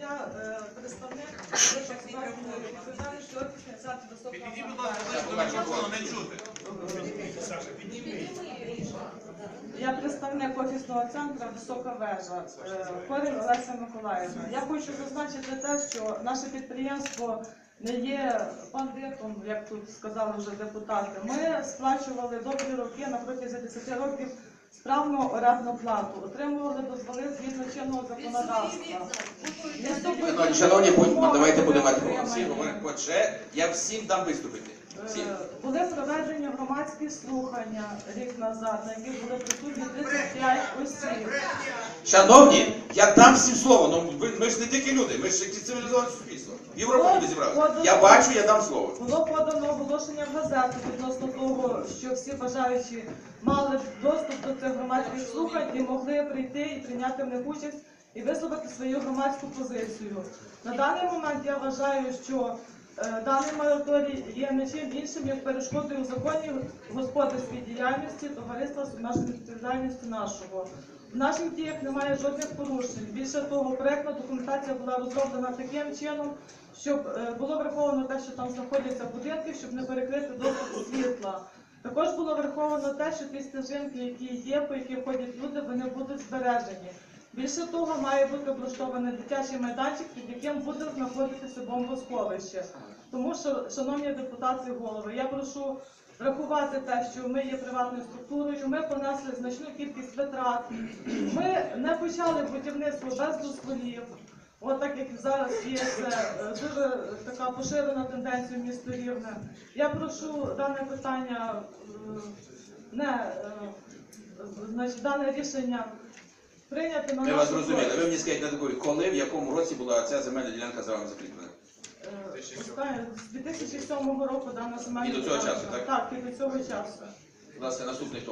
Я е, представник відповідальності офісної центру високого Підійдіть, будь ласка, ближче до мікрофону, не чути. Я представник офісного центру Висока вежа, е, Корінь Олеся Миколаївна. Я хочу зазначити те, що наше підприємство не є бандитом, як тут сказали вже депутати. Ми сплачували довгі роки на протязі 10 років справну орендну плату, отримували дозволи згідно чинного законодавства. Шановні, шановні, будь- давайте будемо мати по черзі. Я всім дам виступити. Всім. Е, Були проведені громадські слухання рік назад, на яких були присутні 35 осіб. Шановні, я дам всім слово. Ну ви ми ж не дикі люди, ми ж цивілізоване суспільство. В Європі люди зібралися. Я бачу, я дам слово. Було подано оголошення в газету відносно того, що всі бажаючі мали доступ до цих громадських слухань і могли прийти і прийняти в них участь і висловити свою громадську позицію. На даний момент я вважаю, що е, даний мораторій є не чим іншим, як перешкодою в законі господарській діяльності товариства з обмеженою відповідальністю нашого. В наших діях немає жодних порушень. Більше того, проектна документація була розроблена таким чином, щоб е, було враховано те, що там знаходяться будинки, щоб не перекрити доступ світла. Також було враховано те, що ті стежинки, які є, по яких ходять люди, вони будуть збережені. Більше того, має бути облаштований дитячий майданчик, під яким буде знаходитися бомбосховище. Тому шановні депутати голови, я прошу врахувати те, що ми є приватною структурою, ми понесли значну кількість витрат. Ми не почали будівництво без дозволів. От так як зараз є це е, дуже така поширена тенденція в місто Рівне. Я прошу дане питання е, не е, значить, дане рішення прийняти на Ми вас зрозуміли. Ви мені скажіть на такої, коли, в якому році була ця земельна ділянка за вами закріплена? З 2007 року дана земельна І до цього ділянка. часу, так? Так, і до цього часу. Власне, наступний хто?